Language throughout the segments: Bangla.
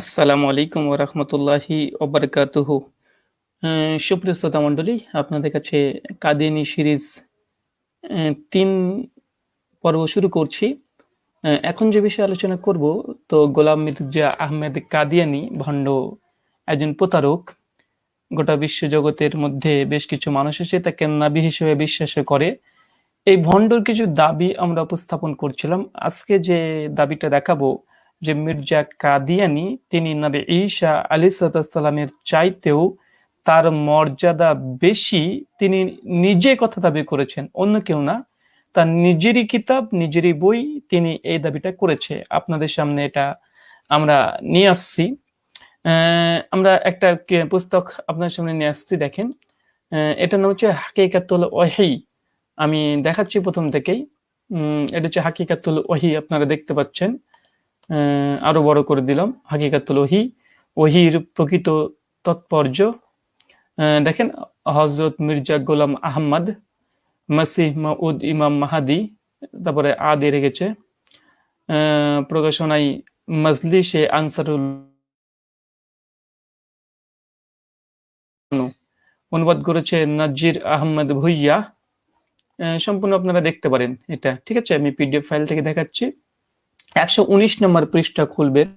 আসসালামু আলাইকুম ওরহমতুল্লাহি ওবরকাতুহু সুপ্রিয় শ্রোতা মণ্ডলী, আপনাদের কাছে কাদিয়ানি সিরিজ তিন পর্ব শুরু করছি। এখন যে বিষয়ে আলোচনা করব, তো গোলাম মির্জা আহমেদ কাদিয়ানি ভণ্ড একজন প্রতারক। গোটা বিশ্ব জগতের মধ্যে বেশ কিছু মানুষ এসে তাকে নাবি হিসেবে বিশ্বাস করে। এই ভণ্ডর কিছু দাবি আমরা উপস্থাপন করছিলাম। আজকে যে দাবিটা দেখাবো যে মির্জা কাদিয়ানি, তিনি নবী ঈসা আলী সালামের চাইতেও তার মর্যাদা বেশি, তিনি নিজে কথা দাবি করেছেন, অন্য কেউ না। তার নিজেরই কিতাব, নিজেরই বই তিনি এই দাবিটা করেছে। আপনাদের সামনে এটা আমরা নিয়ে আসছি। আমরা একটা পুস্তক আপনার সামনে নিয়ে আসছি, দেখেন। এটার নাম হচ্ছে হাকিকাতুল ওয়াহি। আমি দেখাচ্ছি প্রথম থেকেই। এটা হচ্ছে হাকিকাতুল ওহি আপনারা দেখতে পাচ্ছেন। আরও বড় করে দিলাম। হাকিকাতুল ওহি, ওহির প্রকৃত তাৎপর্য। দেখেন হজরত মির্জা গোলাম আহম্মদ মাসিহ মাউদ ইমাম মাহাদি, তারপরে আদি রেখেছে। প্রকাশনায় মজলিসে আনসারুল অনুবাদ করেছে নাজির আহমদ ভুইয়া। সম্পূর্ণ আপনারা দেখতে পারেন এটা। ঠিক আছে, আমি পিডিএফ ফাইল থেকে দেখাচ্ছি। একশো উনিশ নম্বর পৃষ্ঠা খুলবেন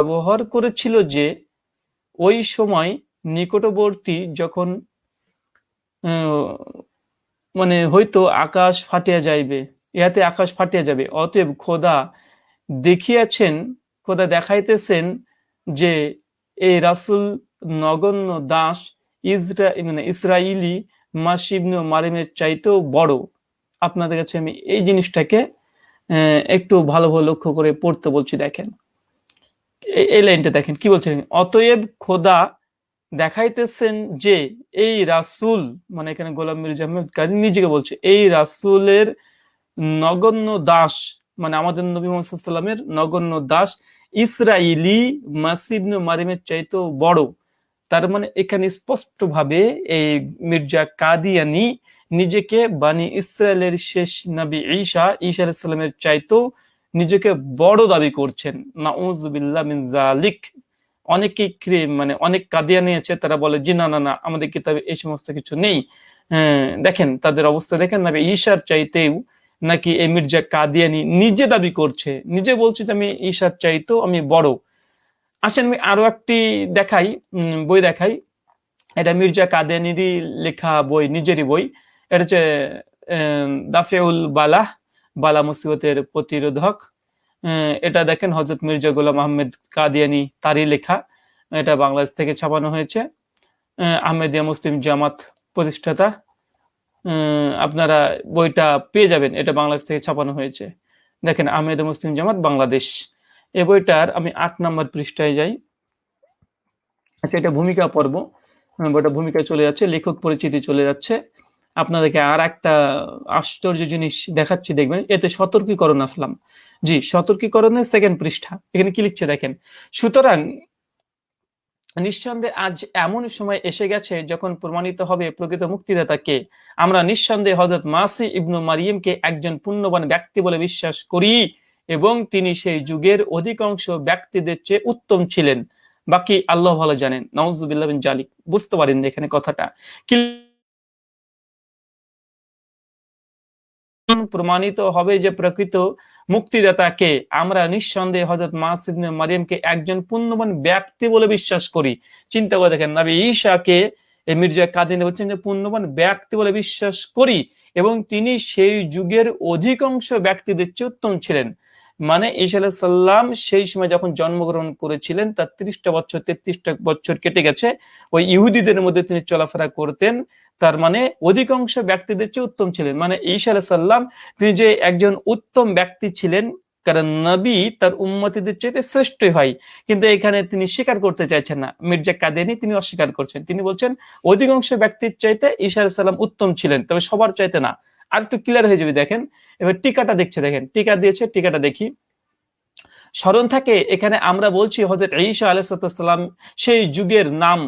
ব্যবহার করেছিল যে, ওই সময় নিকটবর্তী যখন মানে হয়তো আকাশ ফাটিয়া যাইবে, ইহাতে আকাশ ফাটিয়া যাবে, অতএব খোদা দেখিয়াছেন, খোদা দেখাইতেছেন যে, এই রাসূল নগণ্য দাস ইসরা মানে ইসরাইলি মাসিবনু মারিমের চাইতেও বড়। আপনাদের কাছে আমি এই জিনিসটাকে একটু ভালোভাবে লক্ষ্য করে পড়তে বলছি, দেখেন। এই লাইনটা দেখেন, কি বলছেন? অতএব খোদা দেখাইতেছেন যে এই রাসূল মানে এখানে গোলাম মির্জা আহমেদ কাজী নিজেকে বলছে, এই রাসূলের নগণ্য দাস মানে আমাদের নবী মোহাম্মদ সাল্লামের নগণ্য দাস ইসরাইলি মাসিবনু মারিমের চাইতেও বড়। তার মানে এখানে স্পষ্টভাবে এই মির্জা কাদিয়ানি নিজেকে বানি ইসরায়েলের শেষ নবী ঈশা ঈসা আলাইহিস সালামের চাইতেও নিজেকে বড় দাবি করছেন। নাউজুবিল্লাহ মিন জালিক অনেকেই মানে অনেক কাদিয়া নিয়েছে। তারা বলে জি না না না আমাদের কিতাবে এই সমস্ত কিছু নেই। হ্যাঁ, দেখেন তাদের অবস্থা দেখেন নবী ঈশার চাইতেও নাকি এই মির্জা কাদিয়ানি নিজে দাবি করছে। নিজে বলছে যে আমি ঈশার চাইতেও আমি বড়। আসেন আমি আরও একটি দেখাই বই দেখাই। এটা মির্জা কাদিয়ানিরই লেখা বই নিজেরই বই। এটা হচ্ছে দাফেউল বালা বালা মুসিবতের প্রতিরোধক। এটা দেখেন হজরত মির্জা গোলাম আহমেদ কাদিয়ানি, তারই লেখা। এটা বাংলাদেশ থেকে ছাপানো হয়েছে। আহমেদিয়া মুসলিম জামাত প্রতিষ্ঠাতা। আপনারা বইটা পেয়ে যাবেন, এটা বাংলাদেশ থেকে ছাপানো হয়েছে। দেখেন আহমেদ মুসলিম জামাত বাংলাদেশ। এই বইটার আমি আট নম্বর পৃষ্ঠায় যাই। আচ্ছা এটা ভূমিকা পর্ব। বইটা ভূমিকায় চলে যাচ্ছে, লেখক পরিচিতি চলে যাচ্ছে। আপনাদেরকে আর একটা আশ্চর্য জিনিস দেখাচ্ছি, দেখবেন, এতে সতর্কীকরণ আসলাম। জি, সতর্কীকরণের সেকেন্ড পৃষ্ঠা, এখানে কি লিখছে দেখেন, সুতরাং নিঃসন্দেহে আজ এমন সময় এসে গেছে যখন প্রমাণিত হবে প্রকৃত মুক্তিদাতাকে। আমরা নিঃসন্দেহে হজরত মাসি ইবনু মারিয়মকে একজন পুণ্যবান ব্যক্তি বলে বিশ্বাস করি এবং তিনি সেই যুগের অধিকাংশ ব্যক্তিদের চেয়ে উত্তম ছিলেন। বাকি আল্লাহ ভালো জানেন বিন জালিক, বুঝতে পারেন এখানে কথাটা। কি প্রমাণিত হবে যে প্রকৃত মুক্তিদাতাকে আমরা নিঃসন্দেহে হজরত মাসিবনে মারিয়ামকে একজন পুণ্যবান ব্যক্তি বলে বিশ্বাস করি। চিন্তা করে দেখেন, নবী ঈশাকে মির্জা কাদিনে বলছেন যে পুণ্যবান ব্যক্তি বলে বিশ্বাস করি এবং তিনি সেই যুগের অধিকাংশ ব্যক্তিদের চেয়ে উত্তম ছিলেন। মানে ঈসা সাল্লাম সেই সময় যখন জন্মগ্রহণ করেছিলেন, তার ত্রিশটা বছর, তেত্রিশটা বছর কেটে গেছে। ওই ইহুদিদের মধ্যে তিনি চলাফেরা করতেন। তার মানে অধিকাংশ ব্যক্তিদের চেয়ে উত্তম ছিলেন। মানে ঈসা আলাহ সাল্লাম তিনি যে একজন উত্তম ব্যক্তি ছিলেন, কারণ নবী তার উম্মতিদের চাইতে শ্রেষ্ঠই হয়। কিন্তু এখানে তিনি স্বীকার করতে চাইছেন না। মির্জা কাদেনি তিনি অস্বীকার করছেন। তিনি বলছেন, অধিকাংশ ব্যক্তির চাইতে আলাহ সাল্লাম উত্তম ছিলেন, তবে সবার চাইতে না। আর একটু ক্লিয়ার হয়ে যাবে, দেখেন। এবার টিকাটা দেখছে, দেখেন। টিকা দিয়েছে, টিকাটা দেখি। স্মরণ থাকে, এখানে আমরা বলছি হজরত ঈসা আলাইসাল্লাম সেই যুগের নাম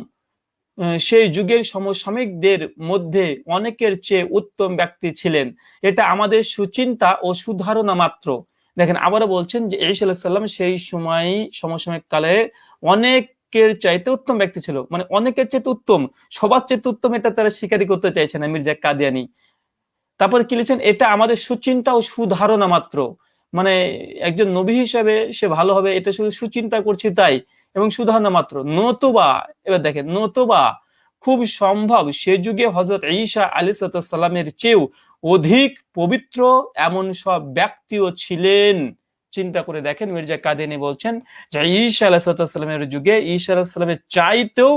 সেই যুগের সমসাময়িকদের মধ্যে অনেকের চেয়ে উত্তম ব্যক্তি ছিলেন। এটা আমাদের সুচিন্তা ও সুধারণা মাত্র। দেখেন, আবারও বলছেন যে ঈসা আলাইসাল্লাম সেই সময় সমসাময়িক কালে অনেকের চাইতে উত্তম ব্যক্তি ছিল। মানে অনেকের চাইতে উত্তম, সবার চাইতে উত্তম এটা তারা স্বীকারই করতে চাইছে না, মির্জা কাদিয়ানি। তারপর কি লিখছেন? এটা আমাদের সুচিন্তা ও সুধারণা মাত্র। মানে একজন নবী হিসাবে সে ভালো হবে, এটা শুধু সুচিন্তা করছি তাই। এবং সুধারণা মাত্র। নতুবা, এবার দেখেন, নতুবা খুব সম্ভব সে যুগে হজরত ঈসা আলী সাল্লামের চেয়েও অধিক পবিত্র এমন সব ব্যক্তিও ছিলেন। চিন্তা করে দেখেন মির্জা কাদেনি বলছেন যে ঈসা আলাহিসাল্লামের যুগে, ঈসা আলাহিসাল্লামের চাইতেও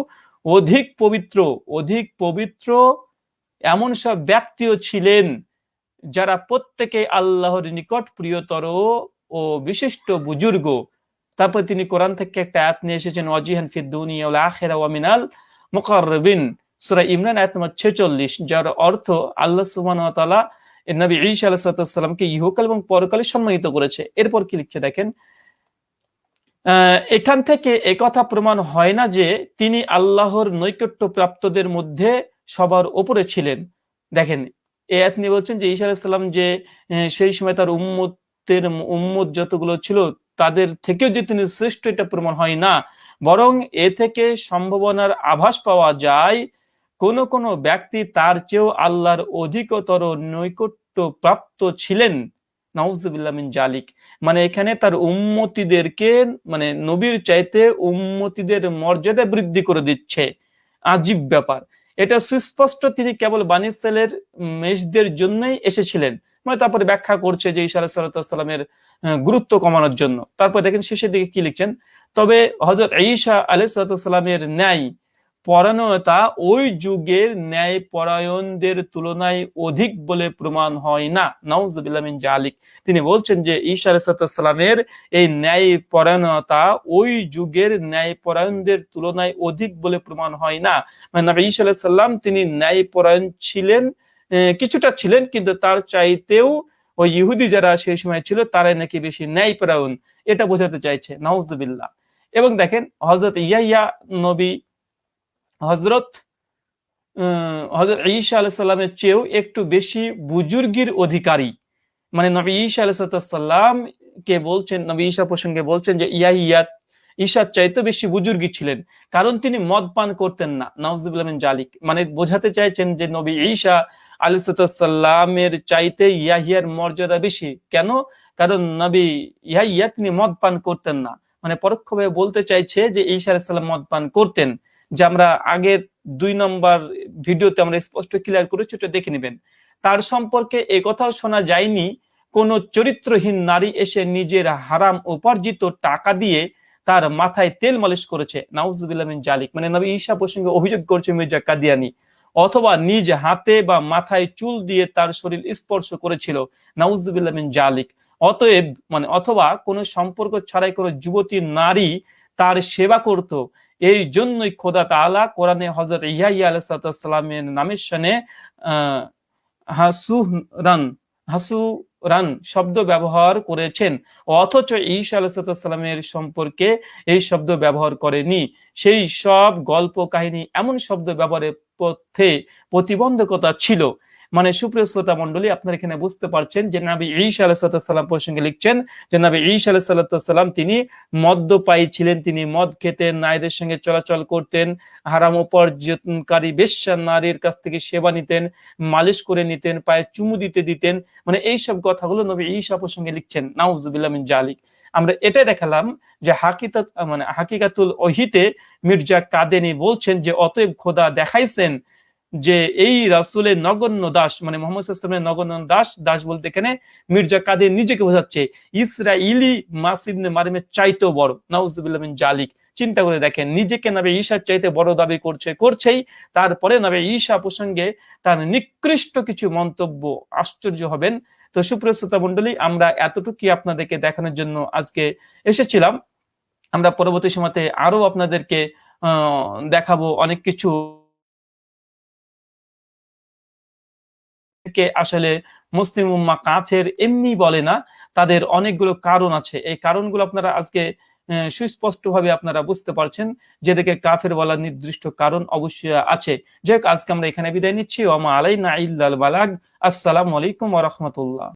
অধিক পবিত্র অধিক পবিত্র এমন সব ব্যক্তিও ছিলেন যারা প্রত্যেকে আল্লাহর নিকট প্রিয়তর ও বিশিষ্ট বুজুর্গ। তারপর তিনি কোরআন থেকে একটা আয়াত নিয়ে এসেছেন, ওয়াজিহান ফিদ্দুনিয়া ওয়াল আখিরা ওয়া মিনাল মুকাররাবিন। সূরা ইমরান আয়াত নম্বর 46 যার অর্থ আল্লাহ ওয়া তাআলা নবী ঈসা আলাইহিস সালামকে ইহকাল এবং পরকালে সম্মানিত করেছে। এরপর কি লিখছে দেখেন এখান থেকে একথা প্রমাণ হয় না যে তিনি আল্লাহর নৈকট্য প্রাপ্তদের মধ্যে সবার ওপরে ছিলেন। দেখেন এ নিয়ে বলছেন যে ঈসা আলাইসাল্লাম যে সেই সময় তার উম্মতের, উম্মত যতগুলো ছিল, তাদের থেকেও যে তিনি শ্রেষ্ঠ এটা প্রমাণ হয় না। বরং এ থেকে সম্ভাবনার আভাস পাওয়া যায়, কোন কোন ব্যক্তি তার চেয়েও আল্লাহর অধিকতর নৈকট্য প্রাপ্ত ছিলেন নাউজুবিল্লামিন জালিক। মানে এখানে তার উম্মতিদেরকে মানে নবীর চাইতে উম্মতিদের মর্যাদা বৃদ্ধি করে দিচ্ছে। আজীব ব্যাপার। এটা সুস্পষ্ট তিনি কেবল বানিসেলের মেষদের জন্যই এসেছিলেন। মানে তারপরে ব্যাখ্যা করছে যে ইসা আলাহিসাল্লামের গুরুত্ব কমানোর জন্য। তারপর দেখেন শেষের দিকে কি লিখছেন? তবে হজরত ঈশা আলাইসাল্লামের ন্যায় পরায়ণতা ওই যুগের ন্যায় পরায়ণদের তুলনায় অধিক বলে প্রমাণ হয় না। নওয়াজবিল্লামিন জালিক। তিনি বলছেন যে ঈশা আলাইসাল্লামের এই ন্যায় পরায়ণতা ওই যুগের ন্যায় পরায়ণদের তুলনায় অধিক বলে প্রমাণ হয় না। মানে ঈশা আলাইসাল্লাম তিনি ন্যায় পরায়ণ ছিলেন কিছুটা ছিলেন, কিন্তু তার চাইতেও ওই ইহুদি যারা সেই সময় ছিল, তারাই নাকি বেশি ন্যায় পরায়ণ এটা বোঝাতে চাইছে নওয়াজবিল্লাহ এবং দেখেন হজরত ইয়াইয়া নবী হজরত হজরত ঈসা আলাইসাল্লামের চেয়েও একটু বেশি বুজুর্গির অধিকারী। মানে নবী ঈসা আলাইসাল্লাম কে বলছেন, নবী ঈসা প্রসঙ্গে বলছেন যে, ইয়া ইয়াত ঈশার চাইতে বেশি বুজুর্গি ছিলেন। কারণ তিনি মদ পান করতেন না। নওয়াজবিন জালিক মানে বোঝাতে চাইছেন যে, নবী ঈশা আলিসাল্লামের চাইতে ইয়াহিয়ার মর্যাদা বেশি। কেন? কারণ নবী ইয়া তিনি মদ পান করতেন না। মানে পরোক্ষভাবে বলতে চাইছে যে ঈশা আলাইসাল্লাম মদ পান করতেন। যে আমরা আগের দুই নম্বর ভিডিওতে আমরা স্পষ্ট ক্লিয়ার করেছি, ওটা দেখে নেবেন। তার সম্পর্কে এ কথাও শোনা যায়নি, কোন চরিত্রহীন নারী এসে নিজের হারাম উপার্জিত টাকা দিয়ে তার মাথায় তেল মালিশ করেছে। জালিক। মানে নবী ঈশা প্রসঙ্গে অভিযোগ করছে মির্জা কাদিয়ানি, অথবা নিজ হাতে বা মাথায় চুল দিয়ে তার শরীর স্পর্শ করেছিল। নাউজুবিল্লামিন জালিক। অতএব মানে অথবা কোনো সম্পর্ক ছাড়াই কোনো যুবতী নারী তার সেবা করত এই জন্যই খোদা তালা কোরআনে হজরত ইয়া আলাইসালামের নামের সানে হাসুরান হাসু রান শব্দ ব্যবহার করেছেন। অথচ ঈশা আলাইসালামের সম্পর্কে এই শব্দ ব্যবহার করেনি। সেই সব গল্প কাহিনী এমন শব্দ ব্যবহারের পথে প্রতিবন্ধকতা ছিল। মানে সুপ্রিয় শ্রোতা মন্ডলী আপনারা এখানে বুঝতে পারছেন যে নাবি ঈশা আলাহিসাল্লাম প্রসঙ্গে লিখছেন যে নাবি ঈশা আলাহিসাল্লাম তিনি মদ্যপায়ী ছিলেন তিনি মদ খেতেন, নারীদের সঙ্গে চলাচল করতেন, হারাম উপার্জনকারী বেশ্যা নারীর কাছ থেকে সেবা নিতেন, মালিশ করে নিতেন, পায়ে চুমু দিতে দিতেন। মানে এইসব কথাগুলো নবী ঈশা প্রসঙ্গে লিখছেন। নাউজুবিল্লামিন জালিক। আমরা এটাই দেখালাম যে হাকিকাত মানে হাকিকাতুল ওহিতে মির্জা কাদেনি বলছেন যে অতএব খোদা দেখাইছেন যে এই রাসুলের নগণ্য দাস মানে মোহাম্মদ ইসলামের নগণ্য দাস দাস বলতে এখানে মির্জা কাদের নিজেকে বোঝাচ্ছে। ইসরাইলি মাসিবনে মারিমের চাইতেও বড়। নাউজুবিল্লাহ জালিক। চিন্তা করে দেখেন, নিজেকে নবে ঈশার চাইতে বড় দাবি করছে, করছেই। তারপরে নবে ঈশা প্রসঙ্গে তার নিকৃষ্ট কিছু মন্তব্য আশ্চর্য হবেন। তো সুপ্রস্তুতা মন্ডলী আমরা এতটুকুই আপনাদেরকে দেখানোর জন্য আজকে এসেছিলাম। আমরা পরবর্তী সময়তে আরও আপনাদেরকে দেখাবো অনেক কিছু। কে আসলে মুসলিম উম্মা কাফের এমনি বলে না, তাদের অনেকগুলো কারণ আছে। এই কারণগুলো আপনারা আজকে সুস্পষ্টভাবে আপনারা বুঝতে পারছেন যেদিকে কাফের বলার নির্দিষ্ট কারণ অবশ্যই আছে। যাই হোক, আজকে আমরা এখানে বিদায় নিচ্ছি। ওমা আলাইনা ইল্লাল বালাগ। আসসালামু আলাইকুম ওয়া রাহমাতুল্লাহ।